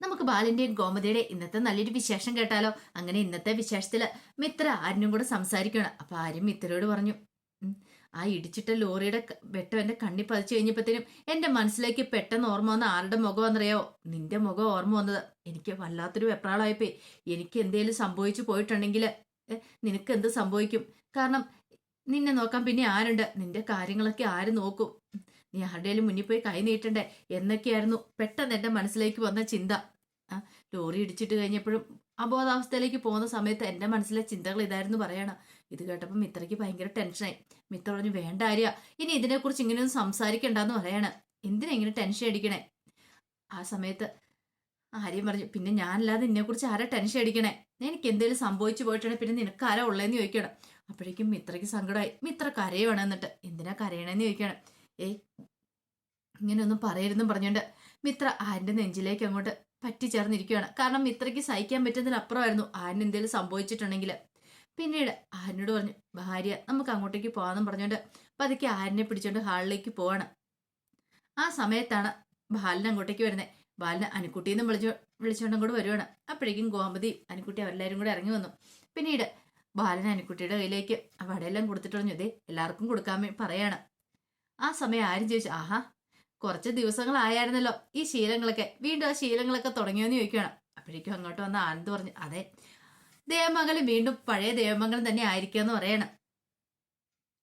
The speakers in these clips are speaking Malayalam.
നമുക്ക് ബാലിന്റെയും ഗോമതിയുടെ ഇന്നത്തെ നല്ലൊരു വിശേഷം കേട്ടാലോ? അങ്ങനെ ഇന്നത്തെ വിശേഷത്തിൽ മിത്ര ആര്യനും കൂടെ സംസാരിക്കണം അപ്പൊ ആര്യം മിത്രയോട് പറഞ്ഞു ആ ഇടിച്ചിട്ട ലോറിയുടെ വെട്ടം എന്റെ കണ്ണി പതിച്ചു കഴിഞ്ഞപ്പോഴത്തേനും എന്റെ മനസ്സിലേക്ക് പെട്ടെന്ന് ഓർമ്മ വന്ന ആരുടെ മുഖം എന്നറിയോ? നിന്റെ മുഖം ഓർമ്മ വന്നത് എനിക്ക് വല്ലാത്തൊരു വെപ്രാളായിപ്പോയി എനിക്ക് എന്തേലും സംഭവിച്ചു പോയിട്ടുണ്ടെങ്കിൽ നിനക്ക് എന്ത് സംഭവിക്കും? കാരണം നിന്നെ നോക്കാൻ പിന്നെ ആരുണ്ട്? നിന്റെ കാര്യങ്ങളൊക്കെ ആര് നോക്കും? നീ ആരുടെയും മുന്നിൽ പോയി കൈ നീട്ടണ്ടേ? എന്നൊക്കെയായിരുന്നു പെട്ടെന്ന് എന്റെ മനസ്സിലേക്ക് വന്ന ചിന്ത. ലോറി ഇടിച്ചിട്ട് കഴിഞ്ഞപ്പോഴും അബോധാവസ്ഥയിലേക്ക് പോകുന്ന സമയത്ത് എന്റെ മനസ്സിലെ ചിന്തകൾ ഇതായിരുന്നു പറയണം. ഇത് കേട്ടപ്പോൾ മിത്രയ്ക്ക് ഭയങ്കര ടെൻഷനായി. മിത്ര പറഞ്ഞു വേണ്ട ആര്യ ഇനി ഇതിനെക്കുറിച്ച് ഇങ്ങനെയൊന്നും സംസാരിക്കണ്ടെന്ന് പറയണം. എന്തിനാ ഇങ്ങനെ ടെൻഷൻ അടിക്കണേ? ആ സമയത്ത് ആര്യം പറഞ്ഞു പിന്നെ ഞാനല്ലാതെ നിന്നെക്കുറിച്ച് ആരാ ടെൻഷൻ അടിക്കണേ? എനിക്ക് എന്തെങ്കിലും സംഭവിച്ചു പോയിട്ടുണ്ടെങ്കിൽ പിന്നെ നിനക്ക് ആരാ ഉള്ളതെന്ന് ചോദിക്കണം? അപ്പോഴേക്കും മിത്രയ്ക്ക് സങ്കടമായി മിത്ര കരയുവാണ് എന്നിട്ട് എന്തിനാ കരയണമെന്ന് ചോദിക്കണം? ഏയ് ഇങ്ങനെയൊന്നും പറയരുതെന്നും പറഞ്ഞുകൊണ്ട് മിത്ര ആന്റെ നെഞ്ചിലേക്ക് അങ്ങോട്ട് പറ്റിച്ചേർന്നിരിക്കുകയാണ് കാരണം മിത്രയ്ക്ക് സഹിക്കാൻ പറ്റുന്നതിനപ്പുറമായിരുന്നു ആന് എന്തെങ്കിലും സംഭവിച്ചിട്ടുണ്ടെങ്കിൽ പിന്നീട് ആനോട് പറഞ്ഞു ഭാര്യ നമുക്ക് അങ്ങോട്ടേക്ക് പോകാമെന്നും പറഞ്ഞുകൊണ്ട് പതുക്കെ ആരിനെ പിടിച്ചോണ്ട് ഹാളിലേക്ക് പോവാണ്. ആ സമയത്താണ് ബാലൻ അങ്ങോട്ടേക്ക് വരുന്നത് ബാലന് അനുക്കുട്ടിന്ന് വിളിച്ചു വിളിച്ചുകൊണ്ടും കൂടെ വരുവാണ്. അപ്പോഴേക്കും ഗോമതി അനുക്കുട്ടി അവരെല്ലാവരും കൂടെ ഇറങ്ങി വന്നു. പിന്നീട് ബാലൻ അനുക്കുട്ടിയുടെ കയ്യിലേക്ക് വടയെല്ലാം കൊടുത്തിട്ട് പറഞ്ഞു ഇതേ എല്ലാവർക്കും കൊടുക്കാൻ പറയാണ്. ആ സമയം ആരും ചോദിച്ചു? ആഹാ കുറച്ച് ദിവസങ്ങളായിരുന്നല്ലോ ഈ ശീലങ്ങളൊക്കെ. വീണ്ടും ആ ശീലങ്ങളൊക്കെ തുടങ്ങിയോന്ന് ചോദിക്കുകയാണ് അപ്പോഴേക്കും അങ്ങോട്ട് വന്ന ആനന്ദ് പറഞ്ഞു അതെ ദേവമംഗലം വീണ്ടും പഴയ ദേവമംഗലം തന്നെ ആയിരിക്കാന്ന് പറയണം.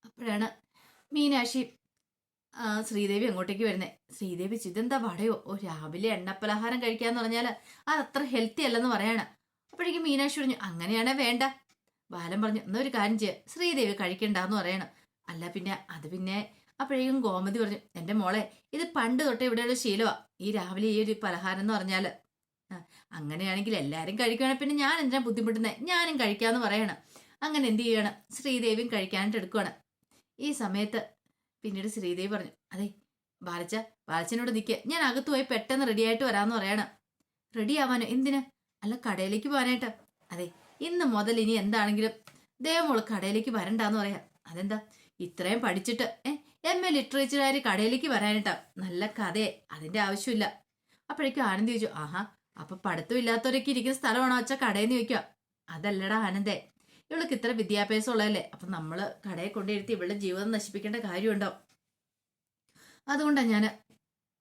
അപ്പോഴാണ് മീനാക്ഷി ശ്രീദേവി അങ്ങോട്ടേക്ക് വരുന്നത് ശ്രീദേവി ചിതെന്താ വടയോ? ഓ രാവിലെ എണ്ണപ്പലഹാരം കഴിക്കാന്ന് പറഞ്ഞാൽ അത് അത്ര ഹെൽത്തി അല്ലെന്ന് പറയാണ്. അപ്പോഴേക്കും മീനാക്ഷി പറഞ്ഞു അങ്ങനെയാണേ വേണ്ട. ബാലൻ പറഞ്ഞു എന്നൊരു കാര്യം ചെയ്യുക ശ്രീദേവി കഴിക്കണ്ടെന്ന് പറയണം. അല്ല പിന്നെ അത് പിന്നെ അപ്പോഴേക്കും ഗോമതി പറഞ്ഞു എന്റെ മോളെ ഇത് പണ്ട് തൊട്ടേ ഇവിടെയുള്ള ശീലമാ ഈ രാവിലെ ഈ ഒരു പലഹാരം എന്ന് പറഞ്ഞാൽ അങ്ങനെയാണെങ്കിൽ എല്ലാവരും കഴിക്കുകയാണെങ്കിൽ പിന്നെ ഞാൻ എന്തിനാ ബുദ്ധിമുട്ടുന്നത് ഞാനും കഴിക്കാന്ന് പറയണം. അങ്ങനെ എന്ത് ചെയ്യണം? ശ്രീദേവിയും കഴിക്കാനായിട്ട് എടുക്കുകയാണ് ഈ സമയത്ത് പിന്നീട് ശ്രീദേവി പറഞ്ഞു അതെ ബാലച്ച ബാലച്ചനോട് നിൽക്കുക ഞാൻ അകത്ത് പോയി പെട്ടെന്ന് റെഡി ആയിട്ട് വരാമെന്ന് പറയണം. റെഡി ആവാനോ? എന്തിന്? അല്ല കടയിലേക്ക് പോകാനായിട്ട്. അതെ ഇന്ന് മുതൽ ഇനി എന്താണെങ്കിലും ദേവമോൾ കടയിലേക്ക് വരണ്ടാന്ന് പറയാം. അതെന്താ? ഇത്രയും പഠിച്ചിട്ട് ഏ എം എ ലിറ്ററേച്ചറുകാർ കടയിലേക്ക് വരാനിട്ടാ. നല്ല കഥയെ. അതിന്റെ ആവശ്യമില്ല. അപ്പോഴേക്കും ആനന്ദ് ചോദിച്ചു ആഹാ അപ്പൊ പഠിത്തം ഇല്ലാത്തവരൊക്കെ ഇരിക്കുന്ന സ്ഥലമാണോ വെച്ചാൽ കടയിൽ നിന്ന് ചോദിക്കുക? അതല്ലടാ ആനന്ദേ. ഇവൾക്ക് ഇത്ര വിദ്യാഭ്യാസം ഉള്ളതല്ലേ. അപ്പൊ നമ്മൾ കടയെ കൊണ്ടിരുത്തി ഇവളുടെ ജീവിതം നശിപ്പിക്കേണ്ട കാര്യമുണ്ടോ? അതുകൊണ്ടാണ് ഞാൻ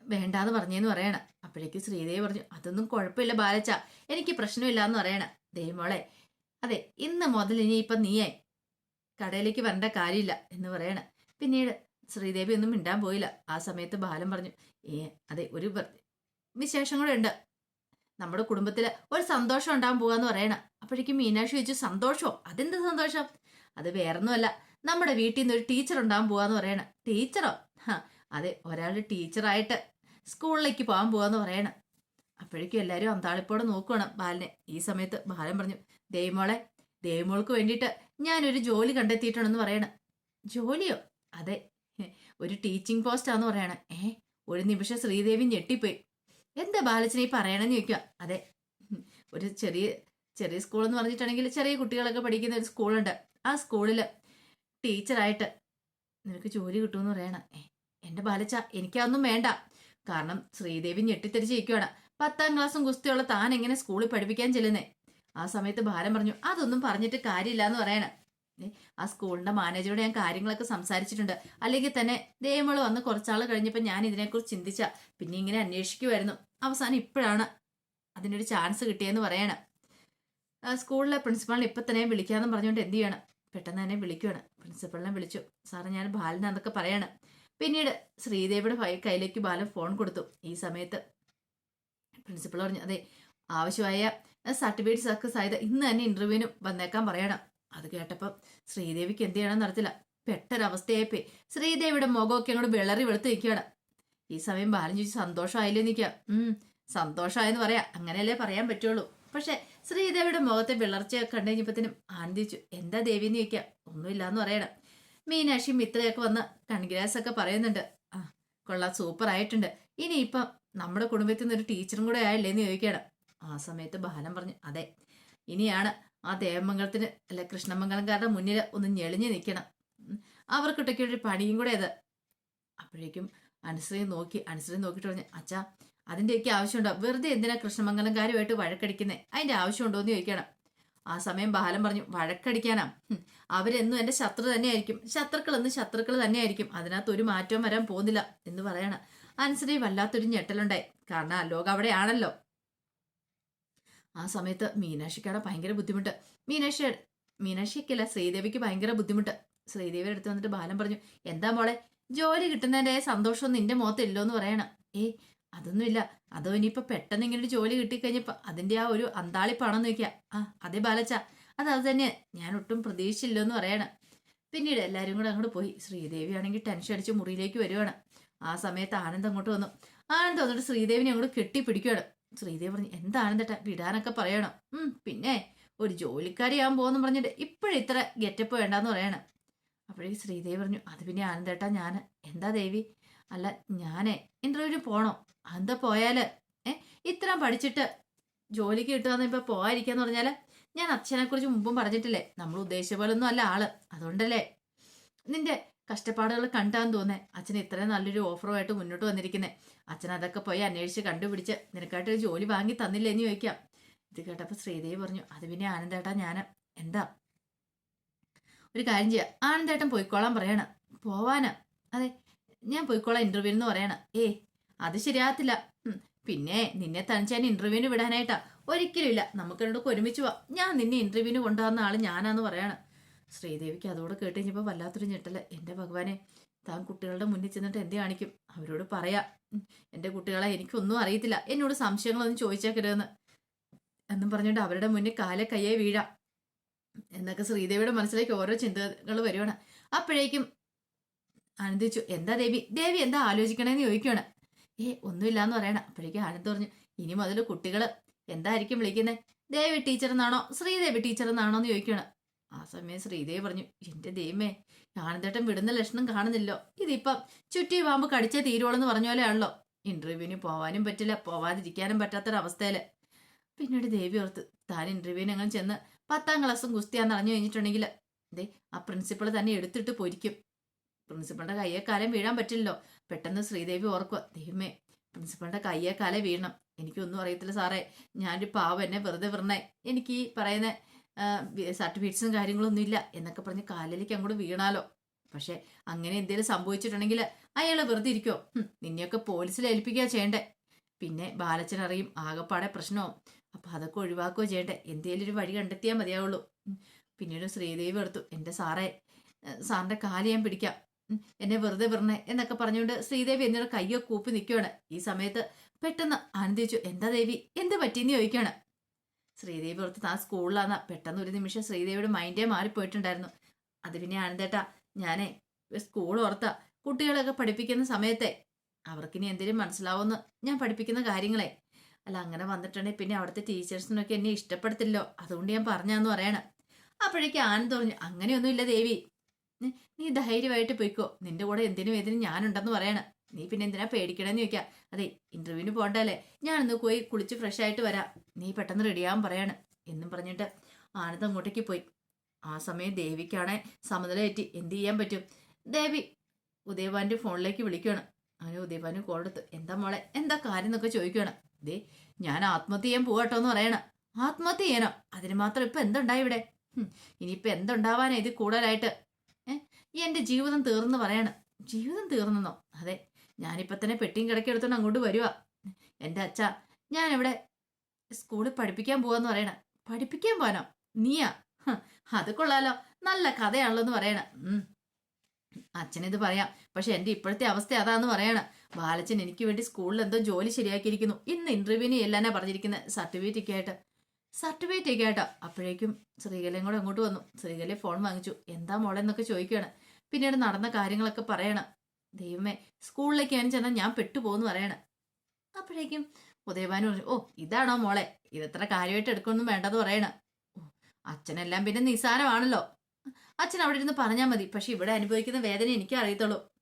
വേണ്ടാന്ന് പറഞ്ഞേന്ന് പറയണം. അപ്പോഴേക്കും ശ്രീദേവി പറഞ്ഞു അതൊന്നും കുഴപ്പമില്ല ബാലച്ച. എനിക്ക് പ്രശ്നമില്ല എന്ന് പറയണം ദൈവമോളെ അതെ ഇന്ന് മുതൽ ഇനി ഇപ്പൊ നീയേ കടയിലേക്ക് വരേണ്ട കാര്യമില്ല എന്ന് പറയണം. പിന്നീട് ശ്രീദേവി ഒന്നും മിണ്ടാൻ പോയില്ല. ആ സമയത്ത് ബാലൻ പറഞ്ഞു ഏ അതെ ഒരു വിശേഷം കൂടെ ഉണ്ട്. നമ്മുടെ കുടുംബത്തിൽ ഒരു സന്തോഷം ഉണ്ടാകാൻ പോകാന്ന് പറയണം. അപ്പോഴേക്കും മീനാക്ഷി ചോദിച്ചു സന്തോഷമോ അതെന്ത് സന്തോഷം? അത് വേറൊന്നുമല്ല. നമ്മുടെ വീട്ടിൽ നിന്ന് ഒരു ടീച്ചർ ഉണ്ടാകാൻ പോകാന്ന് പറയണം. ടീച്ചറോ? അതെ ഒരാൾ ടീച്ചറായിട്ട് സ്കൂളിലേക്ക് പോകാൻ പോകാന്ന് പറയണം. അപ്പോഴേക്കും എല്ലാവരും അന്താളിപ്പോടെ നോക്കുവാണ് ബാലനെ. ഈ സമയത്ത് ബാലൻ പറഞ്ഞു ദേവിമോളെ ദേവിമോൾക്ക് വേണ്ടിയിട്ട് ഞാനൊരു ജോലി കണ്ടെത്തിയിട്ടുണ്ടെന്ന് പറയണം. ജോലിയോ? അതെ ഒരു ടീച്ചിങ് പോസ്റ്റാന്ന് പറയണേ. ഏ ഒരു നിമിഷം ശ്രീദേവി ഞെട്ടിപ്പോയി. എന്താ ബാലച്ചനെ ഈ പറയണെന്ന് ചോദിക്കുക അതെ ഒരു ചെറിയ ചെറിയ സ്കൂൾ എന്ന് പറഞ്ഞിട്ടുണ്ടെങ്കിൽ ചെറിയ കുട്ടികളൊക്കെ പഠിക്കുന്ന ഒരു സ്കൂളുണ്ട് ആ സ്കൂളിൽ ടീച്ചറായിട്ട് നിനക്ക് ജോലി കിട്ടുമെന്ന് പറയണം. ഏ എന്റെ ബാലച്ച എനിക്കതൊന്നും വേണ്ട. കാരണം ശ്രീദേവി ഞെട്ടിത്തെരിച്ചിരിക്കുകയാണ് പത്താം ക്ലാസ്സും ഗുസ്തിയുള്ള താൻ എങ്ങനെ സ്കൂളിൽ പഠിപ്പിക്കാൻ ചെല്ലുന്നേ? ആ സമയത്ത് ഭാരം പറഞ്ഞു അതൊന്നും പറഞ്ഞിട്ട് കാര്യമില്ല എന്ന് പറയണം. ആ സ്കൂളിന്റെ മാനേജറോട് ഞാൻ കാര്യങ്ങളൊക്കെ സംസാരിച്ചിട്ടുണ്ട്. അല്ലെങ്കിൽ തന്നെ ദേവമൾ വന്ന് കുറച്ചാൾ കഴിഞ്ഞപ്പോൾ ഞാൻ ഇതിനെക്കുറിച്ച് ചിന്തിച്ച. പിന്നെ ഇങ്ങനെ അന്വേഷിക്കുമായിരുന്നു അവസാനം ഇപ്പോഴാണ് അതിനൊരു ചാൻസ് കിട്ടിയെന്ന് പറയണം. സ്കൂളിലെ പ്രിൻസിപ്പാളിനെ ഇപ്പം തന്നെ വിളിക്കാമെന്ന് പറഞ്ഞുകൊണ്ട് എന്ത് ചെയ്യണം? പെട്ടെന്ന് തന്നെ വിളിക്കുകയാണ് പ്രിൻസിപ്പളിനെ വിളിച്ചു. സാറേ ഞാൻ ബാലനാന്നൊക്കെ പറയാണ്. പിന്നീട് ശ്രീദേവിയുടെ കയ്യിലേക്ക് ബാലൻ ഫോൺ കൊടുത്തു. ഈ സമയത്ത് പ്രിൻസിപ്പൾ പറഞ്ഞു അതെ ആവശ്യമായ സർട്ടിഫിക്കറ്റ്സ് ഒക്കെ സായത് ഇന്ന് തന്നെ ഇന്റർവ്യൂവിന് വന്നേക്കാൻ പറയണം. അത് കേട്ടപ്പം ശ്രീദേവിക്ക് എന്ത് ചെയ്യണം നടത്തില്ല പെട്ടൊരവസ്ഥയായിപ്പോയി. ശ്രീദേവിയുടെ മുഖമൊക്കെ അങ്ങോട്ട് വിളറി വെളുത്ത് നിൽക്കുകയാണ്. ഈ സമയം ബാലൻ ചോദിച്ചു സന്തോഷമായില്ലേ? നിൽക്കുക ഉം സന്തോഷമായെന്ന് പറയാം. അങ്ങനെയല്ലേ പറയാൻ പറ്റുള്ളൂ. പക്ഷെ ശ്രീദേവിയുടെ മുഖത്തെ വിളർച്ചയൊക്കെ കണ്ടു കഴിഞ്ഞപ്പത്തിനും ആനന്ദിച്ചു എന്താ ദേവി? എന്ന് ചോദിക്കാം ഒന്നുമില്ലാന്ന് പറയണം. മീനാക്ഷി മിത്രയൊക്കെ വന്ന് കൺഗ്രാസ് ഒക്കെ പറയുന്നുണ്ട്. ആ കൊള്ളാം സൂപ്പർ ആയിട്ടുണ്ട്. ഇനി ഇപ്പം നമ്മുടെ കുടുംബത്തിൽ നിന്ന് ഒരു ടീച്ചറും കൂടെ ആയില്ലേ? എന്ന് ചോദിക്കണം ആ സമയത്ത് ബാലൻ പറഞ്ഞു അതെ ഇനിയാണ്. ആ ദേവമംഗലത്തിന് അല്ല കൃഷ്ണമംഗലംകാരുടെ മുന്നിൽ ഒന്ന് ഞെളിഞ്ഞു നിൽക്കണം. അവർക്കിട്ടൊക്കെ ഒരു പണിയും കൂടെ അത്. അപ്പോഴേക്കും അനുശ്രീ നോക്കി അനുശ്രീ നോക്കിയിട്ട് പറഞ്ഞു അച്ഛാ അതിന്റെയൊക്കെ ആവശ്യമുണ്ടോ? വെറുതെ എന്തിനാ കൃഷ്ണമംഗലംകാരുമായിട്ട് വഴക്കടിക്കുന്നത് അതിന്റെ ആവശ്യമുണ്ടോ എന്ന് ചോദിക്കണം. ആ സമയം ബാലൻ പറഞ്ഞു വഴക്കടിക്കാനാ? അവരെന്നും എന്റെ ശത്രു തന്നെയായിരിക്കും. ശത്രുക്കൾ എന്ന് ശത്രുക്കൾ തന്നെയായിരിക്കും. അതിനകത്ത് ഒരു മാറ്റവും വരാൻ പോകുന്നില്ല എന്ന് പറയണം. അനുസരി വല്ലാത്തൊരു ഞെട്ടലുണ്ടായി. കാരണം ആ അവിടെ ആണല്ലോ ആ സമയത്ത് മീനാക്ഷിക്കാണ് ഭയങ്കര ബുദ്ധിമുട്ട്. മീനാക്ഷി മീനാക്ഷിക്കല്ല ശ്രീദേവിക്ക് ഭയങ്കര ബുദ്ധിമുട്ട്. ശ്രീദേവിയുടെ അടുത്ത് വന്നിട്ട് ബാലൻ പറഞ്ഞു എന്താ മോളെ ജോലി കിട്ടുന്നതിന്റെ സന്തോഷം നിന്റെ മുഖത്തില്ലോ എന്ന് പറയണം. ഏയ് അതൊന്നുമില്ല. അതോ ഇനിയിപ്പോ പെട്ടെന്ന് ഇങ്ങനെ ഒരു ജോലി കിട്ടിക്കഴിഞ്ഞപ്പോ അതിന്റെ ആ ഒരു അന്താളിപ്പാണെന്ന് നോക്കിയാ ആ അതേ ബാലച്ച. അത് അത് തന്നെ. ഞാൻ ഒട്ടും പ്രതീക്ഷിച്ചില്ലോ എന്ന് പറയണം. പിന്നീട് എല്ലാവരും കൂടെ അങ്ങോട്ട് പോയി. ശ്രീദേവി ആണെങ്കിൽ ടെൻഷൻ അടിച്ച് മുറിയിലേക്ക് വരുവാണ്. ആ സമയത്ത് ആനന്ദ് അങ്ങോട്ട് വന്നു. ആനന്ദ് വന്നിട്ട് ശ്രീദേവിനെ അങ്ങോട്ട് കെട്ടിപ്പിടിക്കുകയാണ് ശ്രീദേവി പറഞ്ഞു എന്താ ആനന്ദേട്ടാ വിടാനൊക്കെ പറയണം. ഉം പിന്നെ ഒരു ജോലിക്കാരിയാകാൻ പോകുന്നു പറഞ്ഞിട്ട് ഇപ്പോഴും ഇത്ര ഗെറ്റപ്പ് വേണ്ടാന്ന് പറയണം. അപ്പോഴേക്ക് ശ്രീദേവി പറഞ്ഞു അത് പിന്നെ ആനന്ദേട്ടാ ഞാൻ എന്താ ദേവി? അല്ല ഞാനേ ഇന്റർവ്യൂവിന് പോണോ? എന്താ പോയാൽ? ഏ ഇത്ര പഠിച്ചിട്ട് ജോലിക്ക് കിട്ടുകയെന്ന് ഇപ്പൊ പോകാതിരിക്കാന്ന് പറഞ്ഞാൽ ഞാൻ അച്ഛനെ കുറിച്ച് മുമ്പും പറഞ്ഞിട്ടില്ലേ നമ്മൾ ഉദ്ദേശിച്ച പോലൊന്നും അല്ല ആൾ അതുകൊണ്ടല്ലേ? നിന്റെ കഷ്ടപ്പാടുകൾ കണ്ടാന്ന് തോന്നേ. അച്ഛൻ ഇത്രയും നല്ലൊരു ഓഫറുമായിട്ട് മുന്നോട്ട് വന്നിരിക്കുന്നേ. അച്ഛൻ അതൊക്കെ പോയി അന്വേഷിച്ച് കണ്ടുപിടിച്ച് നിനക്കായിട്ടൊരു ജോലി വാങ്ങി തന്നില്ല എന്ന് ചോദിക്കാം. ഇത് കേട്ടപ്പോൾ ശ്രീദേവി പറഞ്ഞു അത് പിന്നെ ആനന്ദേട്ടാ ഞാൻ എന്താ? ഒരു കാര്യം ചെയ്യാം. ആനന്ദേട്ടൻ പോയിക്കോളാൻ പറയണ. പോവാനാ. അതെ ഞാൻ പോയിക്കോളാം ഇന്റർവ്യൂ എന്ന് പറയണ. ഏ അത് ശരിയാകത്തില്ല. പിന്നെ നിന്നെ തനിച്ചാൻ ഇന്റർവ്യൂവിന് വിടാനായിട്ടാ. ഒരിക്കലും ഇല്ല. നമുക്ക് രണ്ടൊക്കെ ഒരുമിച്ച് പോവാം. ഞാൻ നിന്നെ ഇന്റർവ്യൂവിന് കൊണ്ടുവന്ന ആൾ ഞാനാന്ന് പറയണ. ശ്രീദേവിക്ക് അതോട് കേട്ട് കഴിഞ്ഞപ്പോൾ വല്ലാത്തൊരു ഞെട്ടൽ. എന്റെ ഭഗവാനെ താൻ കുട്ടികളുടെ മുന്നിൽ ചെന്നിട്ട് എന്ത് കാണിക്കും. അവരോട് പറയാ. എന്റെ കുട്ടികളെ എനിക്കൊന്നും അറിയത്തില്ല. എന്നോട് സംശയങ്ങളൊന്നും ചോദിച്ചേക്കരുതെന്ന്. എന്നും പറഞ്ഞുകൊണ്ട് അവരുടെ മുന്നിൽ കാലെ കയ്യെ വീഴാം. എന്നൊക്കെ ശ്രീദേവിയുടെ മനസ്സിലേക്ക് ഓരോ ചിന്തകൾ വരുവാണ്. അപ്പോഴേക്കും ആനന്ദിച്ചു എന്താ ദേവി? ദേവി എന്താ ആലോചിക്കണേന്ന് ചോദിക്കുകയാണ് ഏ ഒന്നുമില്ലാന്ന് പറയണം. അപ്പോഴേക്കും ആനന്ദ് പറഞ്ഞു ഇനി മുതൽ കുട്ടികൾ എന്തായിരിക്കും വിളിക്കുന്നത് ദേവി ടീച്ചർ എന്നാണോ ശ്രീദേവി ടീച്ചർ എന്നാണോ എന്ന് ചോദിക്കുകയാണ് ആ സമയം ശ്രീദേവി പറഞ്ഞു എന്റെ ദൈവമേ ആനന്ദേട്ടൻ വിടുന്ന ലക്ഷണം കാണുന്നില്ലോ. ഇതിപ്പം ചുറ്റി പാമ്പ് കടിച്ചേ തീരുവോളെന്ന് പറഞ്ഞ പോലെയാണല്ലോ ഇന്റർവ്യൂവിന് പോവാനും പറ്റില്ല പോവാതിരിക്കാനും പറ്റാത്തൊരവസ്ഥയിൽ പിന്നീട് ദേവി ഓർത്ത് താൻ ഇന്റർവ്യൂവിന് അങ്ങനെ ചെന്ന് പത്താം ക്ലാസ്സും ഗുസ്തിയാന്ന് അറിഞ്ഞു കഴിഞ്ഞിട്ടുണ്ടെങ്കിൽ ദേ ആ പ്രിൻസിപ്പൾ തന്നെ എടുത്തിട്ട് പൊരിക്കും. പ്രിൻസിപ്പളുടെ കയ്യെ കാലം വീഴാൻ പറ്റില്ലല്ലോ. പെട്ടെന്ന് ശ്രീദേവി ഓർക്കുക ദൈവമേ പ്രിൻസിപ്പളുടെ കയ്യെ കാലം വീഴണം. എനിക്കൊന്നും അറിയത്തില്ല സാറേ. ഞാനൊരു പാവം എന്നെ വെറുതെ വിറണേ എനിക്ക് ഈ പറയുന്ന സർട്ടിഫിക്കറ്റ്സും കാര്യങ്ങളൊന്നും ഇല്ല എന്നൊക്കെ പറഞ്ഞ് കാലിലേക്ക് അങ്ങോട്ട് വീണാലോ. പക്ഷെ അങ്ങനെ എന്തെങ്കിലും സംഭവിച്ചിട്ടുണ്ടെങ്കിൽ അയാൾ വെറുതെ ഇരിക്കോ. നിന്നെയൊക്കെ പോലീസിൽ ഏൽപ്പിക്കുക ചെയ്യണ്ടേ. പിന്നെ ബാലച്ചൻ അറിയും ആകെപ്പാടെ പ്രശ്നവും. അപ്പൊ അതൊക്കെ ഒഴിവാക്കുകയോ ചെയ്യണ്ടേ. എന്തേലും ഒരു വഴി കണ്ടെത്തിയാൽ മതിയാവുള്ളൂ. പിന്നീട് ശ്രീദേവി എടുത്തു എന്റെ സാറേ സാറിന്റെ കാൽ ഞാൻ പിടിക്കാം. എന്നെ വെറുതെ വിറണേ എന്നൊക്കെ പറഞ്ഞുകൊണ്ട് ശ്രീദേവി എന്നോട് കയ്യോ കൂപ്പി നിൽക്കുകയാണ് ഈ സമയത്ത് പെട്ടെന്ന് ആനന്ദിച്ചു എന്താ ദേവി? എന്ത് പറ്റിയെന്ന് ചോദിക്കുകയാണ് ശ്രീദേവി ഓർത്ത് താൻ സ്കൂളിലാന്ന. പെട്ടെന്ന് ഒരു നിമിഷം ശ്രീദേവിയുടെ മൈൻഡേ മാറിപ്പോയിട്ടുണ്ടായിരുന്നു. അത് പിന്നെ ആനന്ദേട്ടാ ഞാനേ സ്കൂൾ ഓർത്ത കുട്ടികളൊക്കെ പഠിപ്പിക്കുന്ന സമയത്തെ. അവർക്കിനി എന്തെങ്കിലും മനസ്സിലാവുമെന്ന് ഞാൻ പഠിപ്പിക്കുന്ന കാര്യങ്ങളെ. അല്ല അങ്ങനെ വന്നിട്ടുണ്ടെങ്കിൽ പിന്നെ അവിടുത്തെ ടീച്ചേഴ്സിനൊക്കെ എന്നെ ഇഷ്ടപ്പെടത്തില്ലോ അതുകൊണ്ട് ഞാൻ പറഞ്ഞാന്ന് പറയണം. അപ്പോഴേക്കും ആനന്ദ് പറഞ്ഞു അങ്ങനെയൊന്നുമില്ല ദേവി. നീ- ധൈര്യമായിട്ട് പോയിക്കോ. നിന്റെ കൂടെ എന്തിനും ഏതിനും ഞാനുണ്ടെന്ന് പറയണം. നീ പിന്നെ എന്തിനാ പേടിക്കണമെന്ന് ചോദിക്കാം. അതെ ഇന്റർവ്യൂവിന് പോണ്ടല്ലേ. ഞാനൊന്ന് പോയി കുളിച്ച് ഫ്രഷ് ആയിട്ട് വരാം. നീ പെട്ടെന്ന് റെഡിയാവാൻ പറയാണ്. എന്നും പറഞ്ഞിട്ട് ആനന്ദ് അങ്ങോട്ടേക്ക് പോയി. ആ സമയം ദേവിക്കാണെ സമനിലയേറ്റി എന്ത് ചെയ്യാൻ പറ്റും? ദേവി ഉദയഭാന്റെ ഫോണിലേക്ക് വിളിക്കുകയാണ് അങ്ങനെ ഉദയഭാന് കോൾ എടുത്ത് എന്താ മോളെ? എന്താ കാര്യം എന്നൊക്കെ ചോദിക്കുകയാണ് ദേ ഞാൻ ആത്മഹത്യ ചെയ്യാൻ പോവാട്ടോ എന്ന് പറയണം. ആത്മഹത്യ ചെയ്യണം? അതിന് മാത്രം ഇപ്പൊ എന്തുണ്ടായി ഇവിടെ? ഇനിയിപ്പോൾ ഇനിയിപ്പൊ എന്തുണ്ടാവാനാ ഇത് കൂടുതലായിട്ട്? എന്റെ ജീവിതം തീർന്നു പറയണം. ജീവിതം തീർന്നെന്നോ? അതെ ഞാനിപ്പോ തന്നെ പെട്ടിയും കിടക്കി എടുത്തോണ്ട് അങ്ങോട്ട് വരുവാ. എന്റെ അച്ഛ ഞാൻ ഇവിടെ സ്കൂളിൽ പഠിപ്പിക്കാൻ പോവാന്ന് പറയണ. പഠിപ്പിക്കാൻ പോവാനോ? നീയാ? അത് കൊള്ളാലോ. നല്ല കഥയാണല്ലോ എന്ന് പറയണ അച്ഛനിത് പറയാം. പക്ഷെ എന്റെ ഇപ്പോഴത്തെ അവസ്ഥ അതാന്ന് പറയണ. ബാലച്ചൻ എനിക്ക് വേണ്ടി സ്കൂളിൽ എന്തോ ജോലി ശരിയാക്കിയിരിക്കുന്നു. ഇന്ന് ഇന്റർവ്യൂവിന് എല്ലാനാ പറഞ്ഞിരിക്കുന്നത് സർട്ടിഫിക്കറ്റ് ഒക്കെ ആയിട്ട്. സർട്ടിഫിക്കറ്റ് ഒക്കെ ആയിട്ടോ. അപ്പോഴേക്കും ശ്രീകലയും കൂടെ അങ്ങോട്ട് വന്നു. ശ്രീകല ഫോൺ വാങ്ങിച്ചു. എന്താ മോളെന്നൊക്കെ ചോദിക്കുകയാണ് പിന്നീട് നടന്ന കാര്യങ്ങളൊക്കെ പറയണം. ദൈവമേ സ്കൂളിലേക്ക് ഞാൻ ചെന്നാൽ ഞാൻ പെട്ടുപോകുന്നു പറയണ. അപ്പോഴേക്കും ഉദയഭാനു പറഞ്ഞു ഓ ഇതാണോ മോളെ? ഇതത്ര കാര്യമായിട്ട് എടുക്കൊന്നും വേണ്ടെന്ന് പറയണ. അച്ഛനെല്ലാം പിന്നെ നിസാരമാണല്ലോ അച്ഛൻ അവിടെ ഇരുന്ന് പറഞ്ഞാൽ മതി പക്ഷെ ഇവിടെ അനുഭവിക്കുന്ന വേദന എനിക്ക് അറിയത്തുള്ളൂ.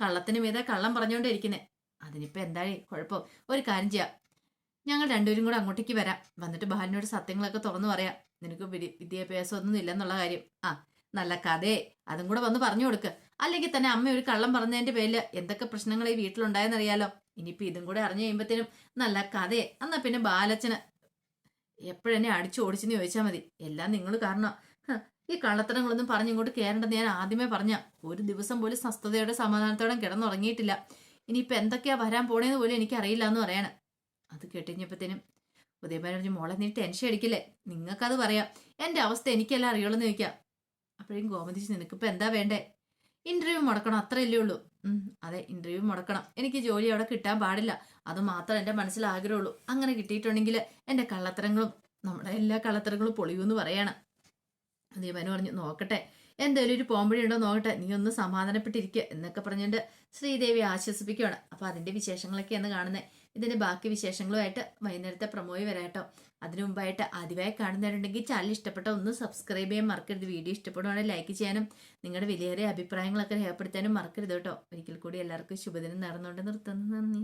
കള്ളത്തിന് മീതെ കള്ളം പറഞ്ഞുകൊണ്ടേ ഇരിക്കുന്നേ അതിനിപ്പോ എന്തായി? കുഴപ്പം. ഒരു കാര്യം ചെയ്യാം. ഞങ്ങൾ രണ്ടുപേരും കൂടെ അങ്ങോട്ടേക്ക് വരാം. വന്നിട്ട് ബാലിനോട് സത്യങ്ങളൊക്കെ തുറന്നു പറയാം. നിനക്ക് വിദ്യ- വിദ്യാഭ്യാസം ഒന്നും ഇല്ലെന്നുള്ള കാര്യം. ആ നല്ല കഥയെ അതും കൂടെ വന്ന് പറഞ്ഞു കൊടുക്ക്. അല്ലെങ്കിൽ തന്നെ അമ്മ ഒരു കള്ളം പറഞ്ഞതിന്റെ പേരിൽ എന്തൊക്കെ പ്രശ്നങ്ങൾ ഈ വീട്ടിലുണ്ടായെന്നറിയാലോ. ഇനിയിപ്പോ ഇതും കൂടെ അറിഞ്ഞു കഴിയുമ്പോഴത്തേനും നല്ല കഥയെ എന്നാ പിന്നെ ബാലച്ചന് എപ്പോഴെന്നെ അടിച്ചു ഓടിച്ചെന്ന് ചോദിച്ചാൽ മതി. എല്ലാം നിങ്ങൾ കാരണം. ഈ കള്ളത്തരങ്ങളൊന്നും പറഞ്ഞിങ്ങോട്ട് കയറേണ്ടെന്ന് ഞാൻ ആദ്യമേ പറഞ്ഞ. ഒരു ദിവസം പോലും സ്വസ്ഥതയോടെ സമാധാനത്തോടെ കിടന്നുറങ്ങിയിട്ടില്ല. ഇനിയിപ്പോൾ എന്തൊക്കെയാ വരാൻ പോണേന്ന് പോലും എനിക്കറിയില്ല എന്ന് പറയാണ്. അത് കേട്ടുകഴിഞ്ഞപ്പോഴത്തേനും ഉദയഭാൻ പറഞ്ഞു മോളെ നീ ടെൻഷൻ അടിക്കില്ലേ? നിങ്ങൾക്കത് പറയാം. എന്റെ അവസ്ഥ എനിക്കെല്ലാം അറിയുള്ളൂ എന്ന് ചോദിക്കാം. അപ്പോഴും നിനക്ക് നിനക്കിപ്പോൾ എന്താ വേണ്ടേ? ഇന്റർവ്യൂ മുടക്കണം അത്രയല്ലേ ഉള്ളൂ. അതെ ഇന്റർവ്യൂ മുടക്കണം. എനിക്ക് ജോലി അവിടെ കിട്ടാൻ പാടില്ല. അത് മാത്രം എന്റെ മനസ്സിൽ ആഗ്രഹമുള്ളൂ അങ്ങനെ കിട്ടിയിട്ടുണ്ടെങ്കിൽ എന്റെ കള്ളത്തരങ്ങളും നമ്മുടെ എല്ലാ കള്ളത്തരങ്ങളും പൊളിയൂന്ന് പറയാണ്. ദീപന് പറഞ്ഞു നോക്കട്ടെ എന്തായാലും ഒരു പോംവഴി ഉണ്ടോ നോക്കട്ടെ. നീ ഒന്ന് സമാധാനപ്പെട്ടിരിക്കുക എന്നൊക്കെ പറഞ്ഞുകൊണ്ട് ശ്രീദേവി ആശ്വസിപ്പിക്കുകയാണ് അപ്പോൾ അതിന്റെ വിശേഷങ്ങളൊക്കെയാണ് കാണുന്നത് ഇതിന്റെ ബാക്കി വിശേഷങ്ങളുമായിട്ട് വൈകുന്നേരത്തെ പ്രൊമോയി വരാട്ടോ അതിനു മുമ്പായിട്ട് ആദ്യമായി കാണുന്നവരുണ്ടെങ്കിൽ ചാനൽ ഇഷ്ടപ്പെട്ട ഒന്ന് സബ്സ്ക്രൈബ് ചെയ്യാൻ മറക്കരുത്. വീഡിയോ ഇഷ്ടപ്പെടുവാണെങ്കിൽ ലൈക്ക് ചെയ്യാനും നിങ്ങളുടെ വിലയേറിയ അഭിപ്രായങ്ങളൊക്കെ രേഖപ്പെടുത്താനും മറക്കരുത് കേട്ടോ. ഒരിക്കൽ കൂടി എല്ലാവർക്കും ശുഭദിനം നേർന്നുകൊണ്ട് നിർത്തുന്നു. നന്ദി.